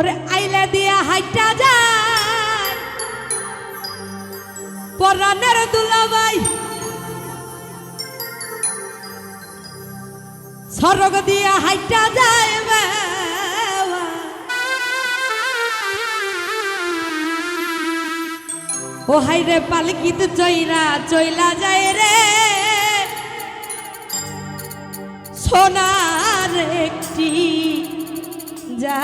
ওরে আইলে দিয়া হাইটা যায়। পরানের দুলাবাই সরগ দিয়া হাইটা যায় ও হাই রে পালকিত চইরা চইলা যায় রে। সোনার একটি যা